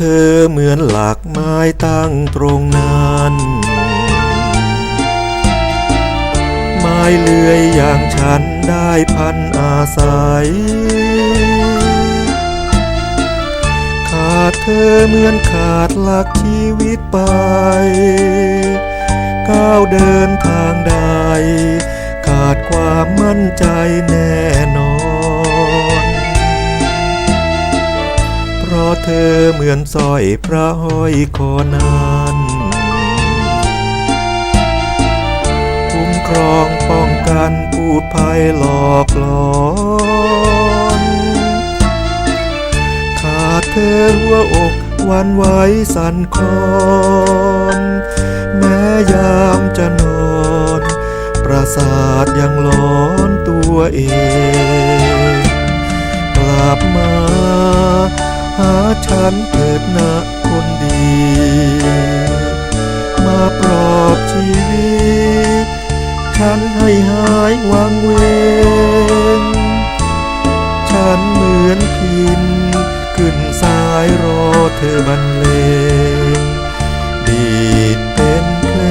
เธอเหมือนหลักไม้ตั้งตรงนั้น ไม้เลื่อยอย่างฉันได้พันอาศัย ขาดเธอเหมือนขาดหลักชีวิตไป ก้าวเดินทางใด ขาดความมั่นใจแน่นอน เพราะเธอเหมือนสร้อยพระห้อยคอนั้นคุ้มครองป้องกันพูดภัยหลอกหลอนขาดเธอหัวอกวันไหวสั่นคลอนแม้ยามจะนอน ประสาทยังหลอนตัวเอง ฉันเถิดนะคนดี มาปลอบชีวิต ฉันให้หายวังเวง ฉันเหมือนพินขึ้นสายรอเธอบรรเลง ดีดเป็นเพล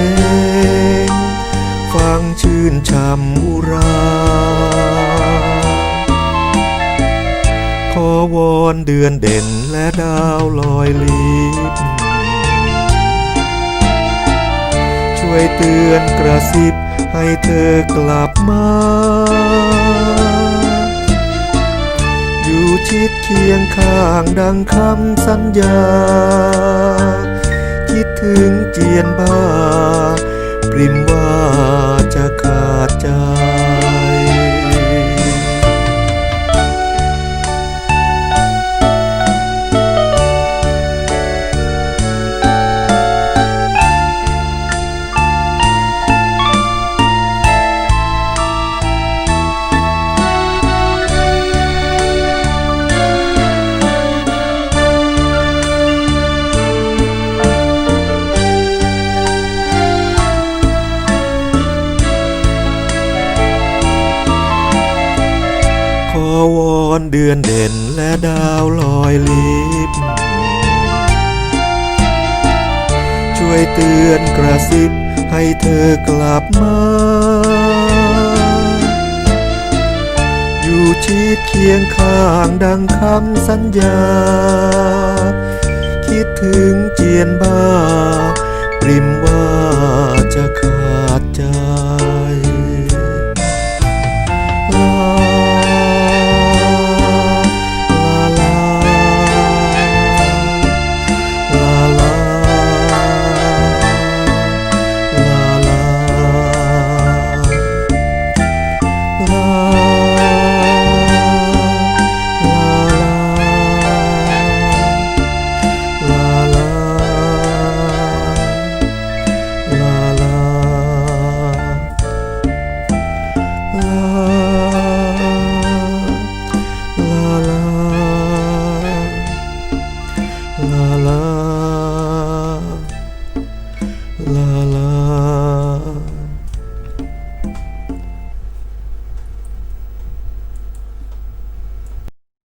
ง ฟังชื่นช่ำ อุราขอวอนเดือนเด่นและดาวลอยลิบช่วยเตือนกระซิบให้เธอกลับมา อยู่ชิดเคียงข้างดังคำสัญญา คิดถึงเจียนบ้า ปริมว่าจะขาดใจ วอนเดือนเด่นและดาวลอยลิบช่วยเตือนกระซิบให้เธอกลับมา อยู่ชิดเคียงข้างดังคำสัญญา คิดถึงเจียนบ้า ปริมว่าจะขาดใจ